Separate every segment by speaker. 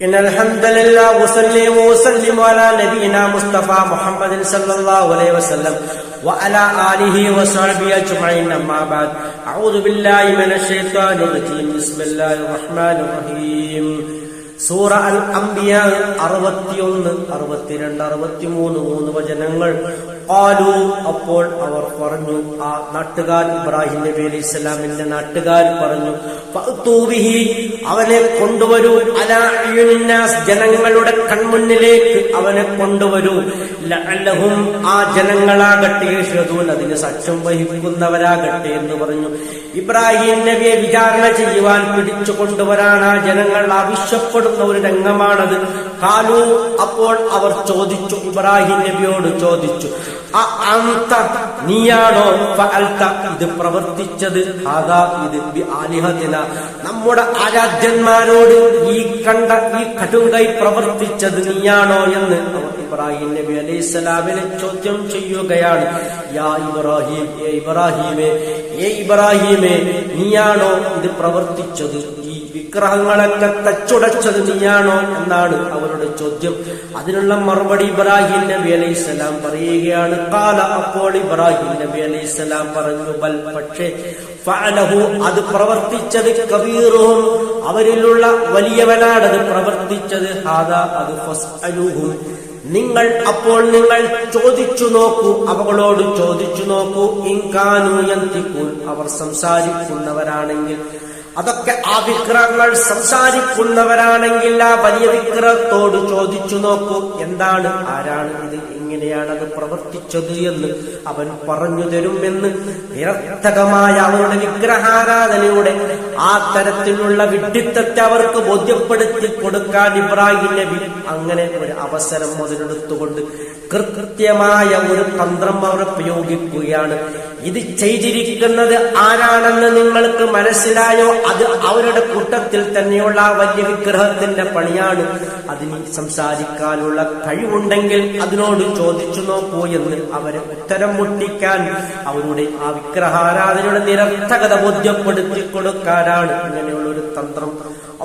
Speaker 1: إن الحمد لله وسلم وسلم على نبينا مصطفى محمد صلى الله عليه وسلم وعلى آله وصحبه أجمعين أما بعد أعوذ بالله من الشيطان الرجيم بسم الله الرحمن الرحيم സൂറ അൽ അംബിയ അറുപത്തിയൊന്ന് അറുപത്തിരണ്ട് അറുപത്തിമൂന്ന് മൂന്ന് വചനങ്ങൾ ആലു അപ്പോൾ അവർ പറഞ്ഞു ആ നാട്ടുകാർ ഇബ്രാഹിം നബി അലൈഹി ഇസ്ലാമിന്റെ നാട്ടുകാർ പറഞ്ഞു അവനെ കൊണ്ടുവരൂ. അലാസ് ജനങ്ങളുടെ കൺമുന്നിലേക്ക് അവനെ കൊണ്ടുവരൂ. ലഅല്ലഹും ആ ജനങ്ങളാകട്ടെ ഷതൂൻ അതിന് സക്ഷം വഹിക്കുന്നവരാകട്ടെ എന്ന് പറഞ്ഞു. ഇബ്രാഹിം നബിയെ വിചാരണ ചെയ്യുവാൻ പിടിച്ചു കൊണ്ടുവരാൻ ആ ജനങ്ങൾ ആവശ്യപ്പെടുന്ന ഒരു രംഗമാണത്. കാലു അപ്പോൾ അവർ ചോദിച്ചു ഇബ്രാഹിം നബിയോട് ചോദിച്ചു "അ അന്ത നീയാണോ? ഇത് പ്രവർത്തിച്ചത് നമ്മുടെ ആരാധ്യന്മാരോട് ഈ കണ്ട ഈ കടുങ്കൈ പ്രവർത്തിച്ചത് നീയാണോ എന്ന് ഇബ്രാഹിം നബി അലൈഹി സ്വലാമിനെ ചോദ്യം ചെയ്യുകയാണ് യാ ഇബ്രാഹിം ഏ ഇബ്രാഹിമേ ഏ ഇബ്രാഹിമേ നീയാണോ ഇത് പ്രവർത്തിച്ചത്? ഈ വിഗ്രഹങ്ങളൊക്കെ തച്ചുടച്ചത് നീയാണോ? എന്നാണ് അവരുടെ ചോദ്യം. അതിനുള്ള മറുപടി ഇബ്രാഹിം നബി അലൈഹി സ്വലാം പറയുകയാണ് കാല അപ്പോൾ ഇബ്രാഹിം നബി അലൈഹി സ്വലാം പറഞ്ഞു ബൽ പക്ഷേ ഫഅലഹു അത് പ്രവർത്തിച്ചത് കബീറും അവരിലുള്ള വലിയവനാണത് പ്രവർത്തിച്ചത് ഹാദ അത് ഫസ്അലുഹും. നിങ്ങൾ അപ്പോൾ നിങ്ങൾ ചോദിച്ചു നോക്കൂ അവളോട് ചോദിച്ചു നോക്കൂ. ഇൻകാനുയന്തിക്കൂ അവർ സംസാരിക്കുന്നവരാണെങ്കിൽ. അതൊക്കെ ആ വിഗ്രഹങ്ങൾ സംസാരിക്കുന്നവരാണെങ്കിൽ ആ വലിയ വിഗ്രഹത്തോട് ചോദിച്ചു നോക്കൂ. എന്താണ് ആരാണ് ഇത് എങ്ങനെയാണ് അത് പ്രവർത്തിച്ചത് എന്ന് അവൻ പറഞ്ഞു തരുമെന്ന് നിരർത്ഥകമായ അവരുടെ വിഗ്രഹാരാധനയുടെ ആ തരത്തിലുള്ള വിഡ്ഢിത്തത്തെ അവർക്ക് ബോധ്യപ്പെടുത്തി കൊടുക്കാൻ ഇബ്രാഹിം നബി അങ്ങനെ ഒരു അവസരം മുതലെടുത്തുകൊണ്ട് കൃത്യമായ ഒരു തന്ത്രം അവർ പ്രയോഗിക്കുകയാണ്. ഇത് ചെയ്തിരിക്കുന്നത് ആരാണെന്ന് നിങ്ങൾക്ക് മനസ്സിലായോ? അത് അവരുടെ കൂട്ടത്തിൽ തന്നെയുള്ള വലിയ വിഗ്രഹത്തിന്റെ പണിയാണ്. അതിന് സംസാരിക്കാനുള്ള കഴിവുണ്ടെങ്കിൽ അതിനോട് ചോദിച്ചു നോക്കൂ എന്ന് അവരെ ഉത്തരം മുട്ടിക്കാൻ അവരുടെ ആ വിഗ്രഹാരാധനയുടെ നിരർത്ഥകത ബോധ്യപ്പെടുത്തി കൊടുക്കാനാണ് ഇങ്ങനെയുള്ള ഒരു തന്ത്രം?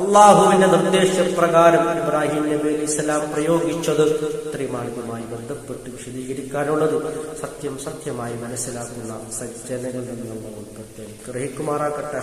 Speaker 1: അള്ളാഹുവിന്റെ നിർദ്ദേശപ്രകാരം ഇബ്രാഹിം നബി അലി ഇസ്ലാം പ്രയോഗിച്ചത് ഇത്രയുമാണിതുമായി ബന്ധപ്പെട്ട് വിശദീകരിക്കാനുള്ളത് സത്യം സത്യമായി മനസ്സിലാക്കുന്ന സജ്ജനങ്ങളിൽ നിന്നും ഗ്രഹിക്കുമാറാക്കട്ടെ